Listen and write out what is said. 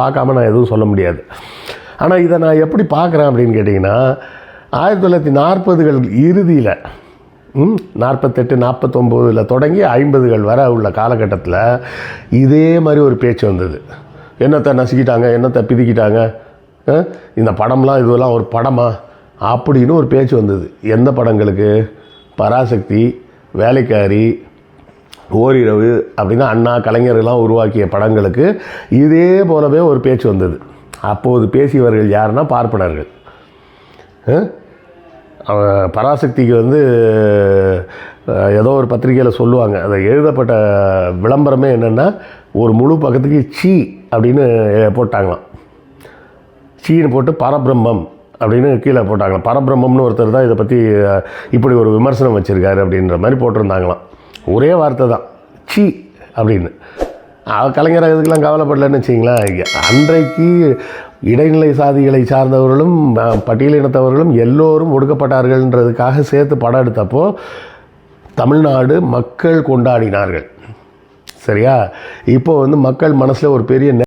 பார்க்காம நான் எதுவும் சொல்ல முடியாது. ஆனால் இதை நான் எப்படி பார்க்குறேன் அப்படின்னு கேட்டிங்கன்னா ஆயிரத்தி தொள்ளாயிரத்தி நாற்பதுகள் இறுதியில் ம் நாற்பத்தெட்டு நாற்பத்தொம்போதில் தொடங்கி ஐம்பதுகள் வர உள்ள காலகட்டத்தில் இதே மாதிரி ஒரு பேச்சு வந்தது. என்னத்தை நசுக்கிட்டாங்க என்னத்தை பிதுக்கிட்டாங்க இந்த படம்லாம் இதுவெல்லாம் ஒரு படமா அப்படின்னு ஒரு பேச்சு வந்தது. எந்த படங்களுக்கு? பராசக்தி வேலைக்காரி ஓரிரவு அப்படின்னா அண்ணா கலைஞர்கள்லாம் உருவாக்கிய படங்களுக்கு இதே போலவே ஒரு பேச்சு வந்தது. அப்போது பேசியவர்கள் யாருன்னா பார்ப்பனர்கள். பராசக்திக்கு வந்து ஏதோ ஒரு பத்திரிக்கையில் சொல்லுவாங்க. அதை எழுதப்பட்ட விளம்பரமே என்னென்னா ஒரு முழு பக்கத்துக்கு சீ அப்படின்னு போட்டாங்களாம். சீன்னு போட்டு பரபிரம்மம் அப்படின்னு கீழே போட்டாங்களாம். பரபிரம்மம்னு ஒருத்தர் தான் இதை பற்றி இப்படி ஒரு விமர்சனம் வச்சுருக்காரு அப்படின்ற மாதிரி போட்டிருந்தாங்களாம். ஒரே வார்த்தை தான். சி அப்படின்னு. கலைஞராக கலைஞர் இதுக்கெல்லாம் கவலைப்படலன்னு வச்சிங்களேன் அன்றைக்கு இடைநிலை சாதிகளை சார்ந்தவர்களும் பட்டியலினத்தவர்களும் எல்லோரும் ஒடுக்கப்பட்டார்கள்ன்றதுக்காக சேர்த்து படம் எடுத்தப்போ தமிழ்நாடு மக்கள் கொண்டாடினார்கள். சரியா? இப்போ வந்து மக்கள் மனசில் ஒரு பெரிய